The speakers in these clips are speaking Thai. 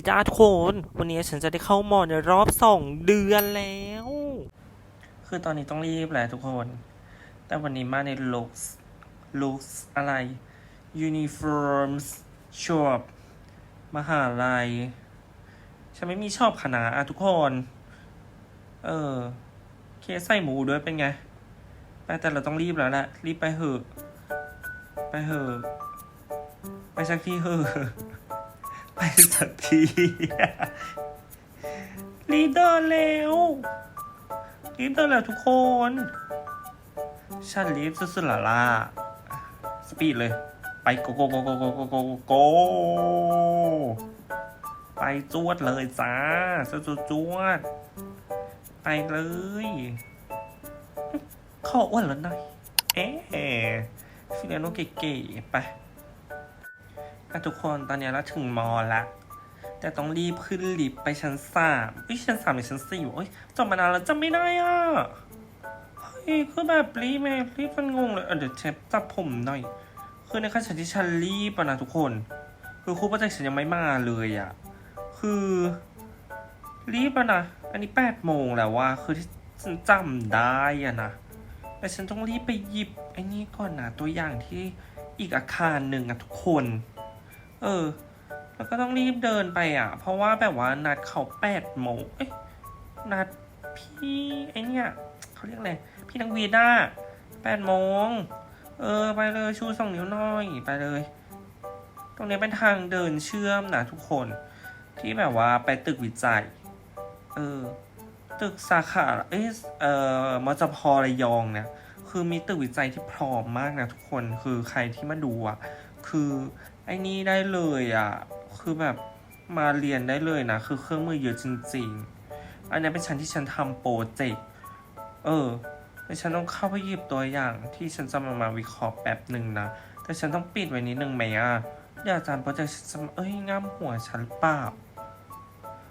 ดีจ้าทุกคน วันนี้ฉันจะได้เข้ามอในรอบสองเดือนแล้ว คือตอนนี้ต้องรีบแหละทุกคน แต่วันนี้มาในลุคลุคอะไร uniforms shop มหาลัย ฉันไม่มีชอบคณะอะทุกคน เออ เคสใส่หมูด้วยเป็นไงไปแต่เราต้องรีบแล้วแหละ รีบไปเหอะ ไปเหอะ ไปสักทีเหอะ ไปสักทีรีบเดินเร็วรีบเดินแล้วทุกคน ฉันรีบสุดๆละล่ะสปีดเลย ไปโกโกโกโกโกโกโกโกไปจวดเลยจ้าจวดจวดไปเลยเขออ้วนแล้วหน่อยเอ๊ะฟิลโนเก๋ๆไป อะทุกคนตอนนี้เราถึงมอละ แต่ต้องรีบขึ้นลิฟต์ไปชั้นสามเอ้ยชั้นสามหรือชั้นสี่วะเอ้ยจำมานานแล้วจำไม่ได้อะเฮ้ยคือแบบรีบไงรีบมันงงเลยเดี๋ยวเชฟจับผมหน่อยคือในขั้นฉันที่ฉันรีบอะนะทุกคน คือครูปรเจกต์ฉันยังไม่มาเลยอะคือรีบอะนะอันนี้แปดโมงแล้วว่าคือที่ฉันจำได้อะนะแต่ฉันต้องรีบไปหยิบไอ้นี่ก่อนนะตัวอย่างที่อีกอาคารหนึ่งอะทุกคน เออ แล้วก็ต้องรีบเดินไปอะ เพราะว่าแบบว่านัดเขาแปดโมงเอ๊ะนัดพี่ไอเนี่ยเขาเรียกอะไรพี่นังวีด้าแปดโมงเออ ไปเลยชูสองนิ้วหน่อยไปเลย ตรงนี้เป็นทางเดินเชื่อมนะทุกคน ที่แบบว่าไปตึกวิจัย เออ ตึกสาขาเอ้ยเอ่อมจพระยองเนี่ยคือมีตึกวิจัยที่พร้อมมากนะทุกคนคือใครที่มาดูอะ คือ ไอ้นี่ได้เลยอะ คือแบบมาเรียนได้เลยนะ คือเครื่องมือเยอะจริง ๆ อันนี้เป็นชั้นที่ฉันทำโปรเจกต์ เออแต่ฉันต้องเข้าไปหยิบตัวอย่างที่ฉันจะมามาวิเคราะห์แป๊บหนึ่งนะ แต่ฉันต้องปิดไว้นิดนึงไหมอะเดี๋ยวอาจารย์โปรเจกต์ฉันจะเอ้ยง่ามหัวฉันเปล่า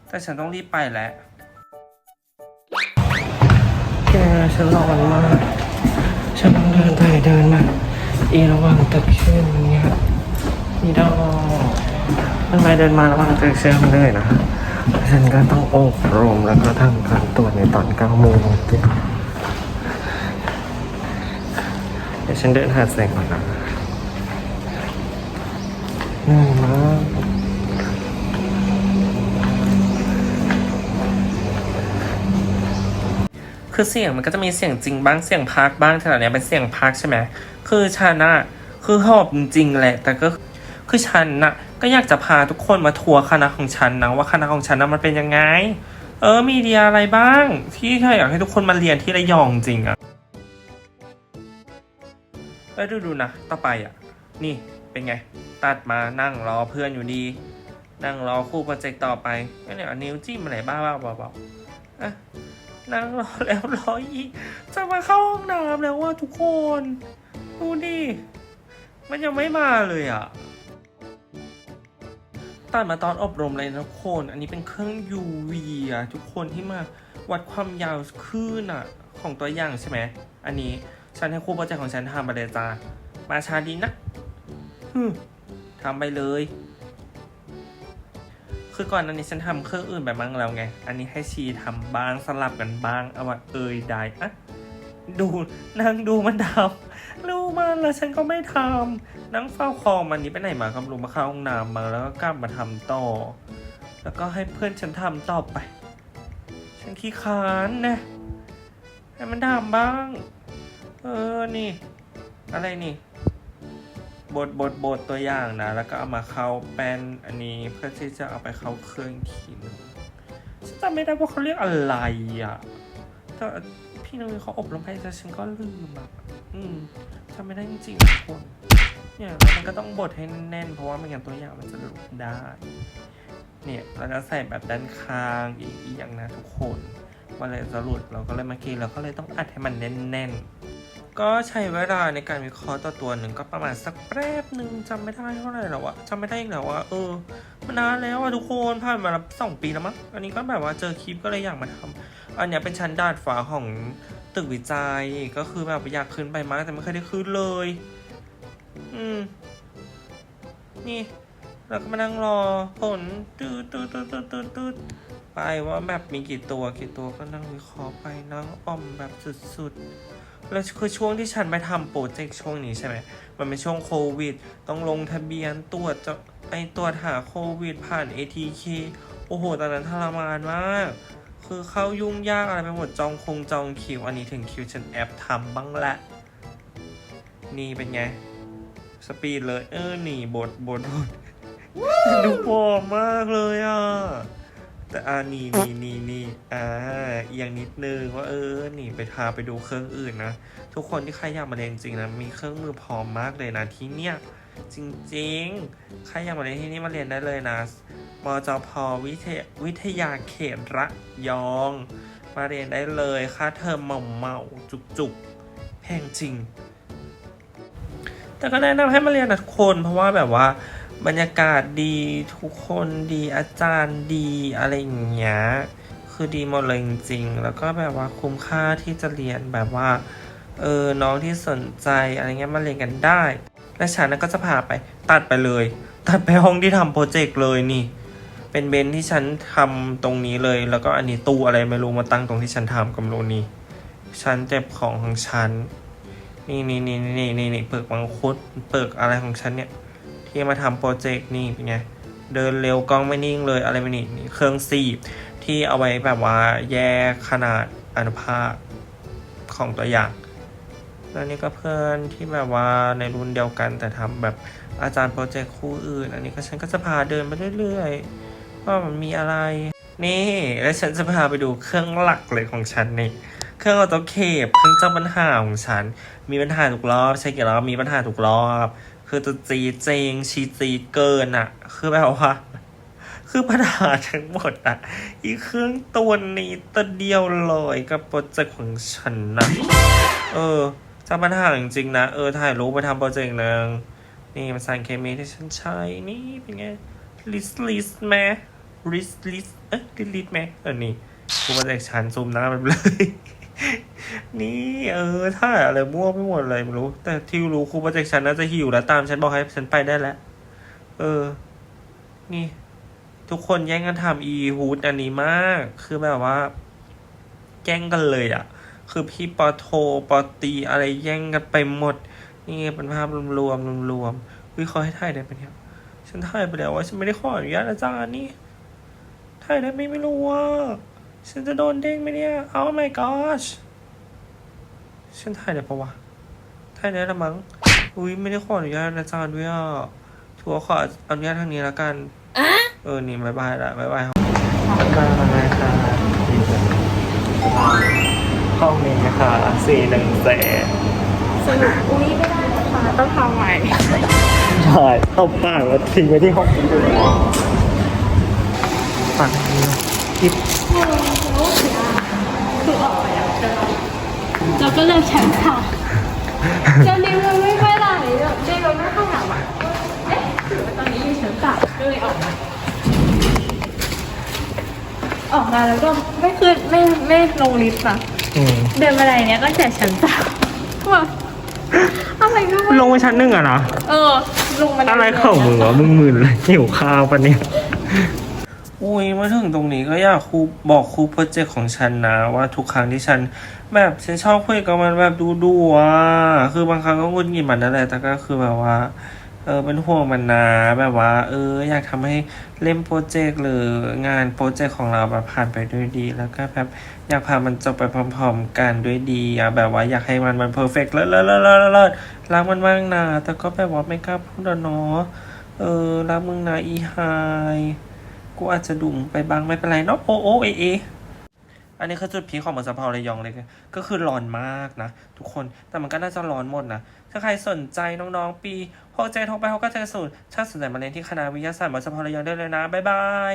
แต่ฉันต้องรีบไปแหละ แกฉันร้อนมาก ฉันต้องเดินไปเดินมาอีระหว่างตึกเชื่อมเนี่ย นี่ดอกเดินไปเดินมาระหว่างตึกเชื่อมเลยนะฉันก็ต้องอบรมแล้วก็ทำการตรวจในตอน9โมงเดี๋ยวฉันเดินหาแสงก่อนนะเหนื่อยมากคือเสียงมันก็จะมีเสียงจริงบ้างเสียงพักบ้างแต่อันเนี้ยเป็นเสียงพักใช่ไหมคือฉันน่ะคือหอบจริงแหละ แต่ก็ คือฉันน่ะก็อยากจะพาทุกคนมาทัวร์คณะของฉันนะว่าคณะของฉันน่ะมันเป็นยังไง เออมีเดียอะไรบ้าง ที่เธออยากให้ทุกคนมาเรียนที่ระยองจริงอะแล้วดูดูนะต่อไปอะนี่เป็นไง ตัดมานั่งรอเพื่อนอยู่ดี นั่งรอคู่โปรเจกต์ต่อไปก็เนี่ยเอนิ้วจิ้มอะไรบ้าๆเบาๆอะนั่งรอแล้วรออีกจะมาเข้าห้องน้ำแล้วว่าทุกคน ดูดิ มันยังไม่มาเลยอะ ตัดมาตอนอบรมเลยนะทุกคน อันนี้เป็นเครื่อง UV อะทุกคนที่มาวัดความยาวคลื่นอะของตัวอย่างใช่ไหม อันนี้ฉันให้ครูโปรเจกต์ของฉันทำไปเลยจ้ามาชาดีนะทำไปเลย คือก่อนอันนี้ฉันทำเครื่องอื่นไปบ้างแล้วไง อันนี้ให้ชีทำบ้างสลับกันบ้างเอาว่าเอยได้อะ ดูนั่งดูมันทำรู้มันแล้วฉันก็ไม่ทำนั่งเฝ้าคอมอันนี้ไปไหนมาครับลุงมาเข้าห้องน้ำมาแล้วก็กลับมาทำต่อ แล้วก็ให้เพื่อนฉันทำต่อไป ฉันขี้คานนะให้มันทำบ้าง เออนี่ อะไรนี่บดบดบดตัวอย่างนะ แล้วก็เอามาเข้าแป้นอันนี้เพื่อที่จะเอาไปเข้าเครื่องทีหนึงฉันจำไม่ได้ว่าเขาเรียกอะไรอะแต่ พี่น้องเขาอบรมให้แต่ฉันก็ลืมอะอืมจำไม่ได้จริงๆทุกคนเนี่ยแล้วมันก็ต้องบดให้แน่นๆ เพราะว่าไม่งั้นตัวอย่างมันจะหลุดได้ เนี่ยแล้วก็ใส่แบบด้านข้างอีกอีกอย่างนะทุกคนมันเลยจะหลุดเราก็เลยมากินเราก็เลยต้องอัดให้มันแน่นๆ ก็ใช้เวลาในการวิเคราะห์ต่อตัวหนึ่งก็ประมาณสักแป๊บหนึ่งจำไม่ได้เท่าไหร่แล้วอะจำไม่ได้อีกแล้วว่าเออมันนานแล้วอะทุกคนผ่านมาแล้วสองปีแล้วมั้งอันนี้ก็แบบว่าเจอคลิปก็เลยอยากมาทำอันเนี้ยเป็นชั้นดาดฟ้าของตึกวิจัยก็คือแบบอยากขึ้นไปมากแต่ไม่เคยได้ขึ้นเลย อืม นี่แล้วก็มานั่งรอผลตืดตืดตืดตืดตืดตืดไปว่าแบบมีกี่ตัวกี่ตัวก็นั่งวิเคราะห์ไปนั่งอ่อมแบบสุดๆ แล้วคือช่วงที่ฉันไปทำโปรเจกต์ช่วงนี้ใช่ไหม มันเป็นช่วงโควิด ต้องลงทะเบียนตรวจจะไอตรวจหาโควิดผ่าน ATK โอ้โห ตอนนั้นทรมานมาก คือเข้ายุ่งยากอะไรไปหมดจองคงจองคิว อันนี้ถึงคิวฉันแอบทำบ้างละ นี่เป็นไง สปีดเลย เออหนีบทบทบทดูผอมมากเลยอะ แต่อ่านี่นี่นี่นี่อ่าเอียงนิดนึงว่าเออนี่ไปพาไปดูเครื่องอื่นนะ ทุกคนที่ใครอยากมาเรียนจริงๆนะมีเครื่องมือพร้อมมากเลยนะที่เนี่ยจริงๆ ใครอยากมาเรียนที่นี่มาเรียนได้เลยนะมจพวิทยวิทยาเขตระยอง มาเรียนได้เลยค่าเทอมเหมาเมาๆจุกๆแพงจริง แต่ก็แนะนำให้มาเรียนนะทุกคนเพราะว่าแบบว่า บรรยากาศดีทุกคนดีอาจารย์ดีอะไรอย่างเงี้ยคือดีหมดเลยจริงๆแล้วก็แบบว่าคุ้มค่าที่จะเรียนแบบว่าเออน้องที่สนใจอะไรเงี้ยมาเรียนกันได้ และฉันก็จะพาไปตัดไปเลย ตัดไปห้องที่ทำโปรเจกต์เลยนี่ เป็นเบนท์ที่ฉันทำตรงนี้เลย แล้วก็อันนี้ตู้อะไรไม่รู้มาตั้งตรงที่ฉันทำกับโรนี่ฉันเจ็บของของฉันนี่นี่นี่นี่นี่นี่เปลือกมังคุดเปลือกอะไรของฉันเนี่ย ที่มาทำโปรเจกต์นี่เป็นไงเดินเร็วกล้องไม่นิ่งเลยอะไรไม่นี่นี่เครื่องซีบที่เอาไว้แบบว่าแยกขนาดอนุภาคของตัวอย่างแล้วนี่ก็เพื่อนที่แบบว่าในรุ่นเดียวกันแต่ทำแบบอาจารย์โปรเจกต์คู่อื่น อันนี้ก็ฉันก็จะพาเดินไปเรื่อยๆว่ามันมีอะไร นี่แล้วฉันจะพาไปดูเครื่องหลักเลยของฉันนี่เครื่องออโตเคปเครื่องเจ้าปัญหาของฉัน มีปัญหาทุกรอบใช่กี่รอบมีปัญหาทุกรอบ คือตัวจีเจงชีจีเกินอะคือแบบว่า คือปัญหาทั้งหมดอะอีเครื่องตัวนี้ตัวเดียวเลยกับโปรเจกต์ของฉันนะเออจ้าปัญหาจริงๆนะ เออถ่ายรูปไปทำโปรเจกต์หนึ่งนี่มันสารเคมีที่ฉันใช้นี่เป็นไงลิสลิสแมลิสลิสเอ๊ะลิสลิสแมเออนี่กูโปรเจกต์ฉันซูมหน้ามันเลย นี่เออถ่ายอะไรมั่วไปหมดเลยไม่รู้ แต่ที่รู้ครูโปรเจกต์ฉันน่าจะหิวแล้วตามฉันบอกให้ฉันไปได้แล้ว เออ นี่ ทุกคนแย่งกันทำอีฮูดอันนี้มาก คือแบบว่าแย่งกันเลยอะ คือพี่ปอโทปอตีอะไรแย่งกันไปหมด นี่เป็นภาพรวมๆรวมๆวิเขาะห์ให้ถ่ายได้ปะเนี่ยฉันถ่ายไปแล้วว่าฉันไม่ได้ขออนุญาตอาจารย์นี่ถ่ายได้ไหมไม่รู้ว่าฉันจะโดนเด้งไหมเนี่ย Oh my gosh ฉันถ่ายได้ปะวะถ่ายได้ละมั้ง อุ้ยไม่ได้ขออนุญาตอาจารย์ด้วยอะถือว่าขออนุญาตทางนี้แล้วกัน เออ นี่บายบายละบายบายครับบายบายค่ะห้องนี้นะคะสี่หนึ่งแสนสรุปอุ้ยไม่ได้นะคะต้องทำใหม่ใช่เข้าปากแล้วทิ้งไว้ที่ห้องนี้เลยปากนี้หยิบคือออกไปแล้วใช่ไหม เราก็เลยฉันค่ะจะดิวมันไม่ค่อยไหลแบบดิวมันไม่ค่อยหนักอะเอ๊ะหรือว่าตอนนี้อยู่ชั้นสามก็เลยออกมาออกมาแล้วก็ไม่ขึ้นไม่ไม่ลงลิฟต์อะอืมเดินบันไดเนี้ยก็แต่ชั้นสามแบบอะไรก็ไม่ลงไปชั้นหนึ่งอะนะเออลงบันไดอะไรของมึงวะมึงมึนเลยหิวข้าวปะเนี่ย อุ้ยมาถึงตรงนี้ก็อยากครูบอกครูโปรเจกต์ของฉันนะว่าทุกครั้งที่ฉัน แบบฉันชอบคุยกับมันแบบดูดูอะคือบางครั้งก็งุนงิดมันนั่นแหละแต่ก็คือแบบว่า เออเป็นห่วงมันนะแบบว่า เออ อยากทำให้เล่มโปรเจกต์หรืองานโปรเจกต์ของเราแบบผ่านไปด้วยดี แล้วก็แบบอยากพามันจบไปพร้อม ๆ กันด้วยดีอะแบบว่าอยากให้มันมันเพอร์เฟกต์เลิศเลิศเลิศเลิศเลิศรักมันมากนะแต่ก็แบบว่าไม่กล้าพูดอะเนาะเออรักมึงนะอีไฮ กูอาจจะดุมงไปบ้างไม่เป็นไรเนาะโอโอเอเออันนี้คือจุดพีคของเมืองสะเพาระยองเลยก็คือร้อนมากนะ ทุกคนแต่มันก็น่าจะร้อนหมดนะถ้าใครสนใจน้องๆ ปีหกเจ็ดหกแปดหกเก้าเจ็ดศูนย์ถ้าสนใจมาเรียนที่คณะวิทยาศาสตร์มอสะเพาระยองได้เลยนะบ๊ายบาย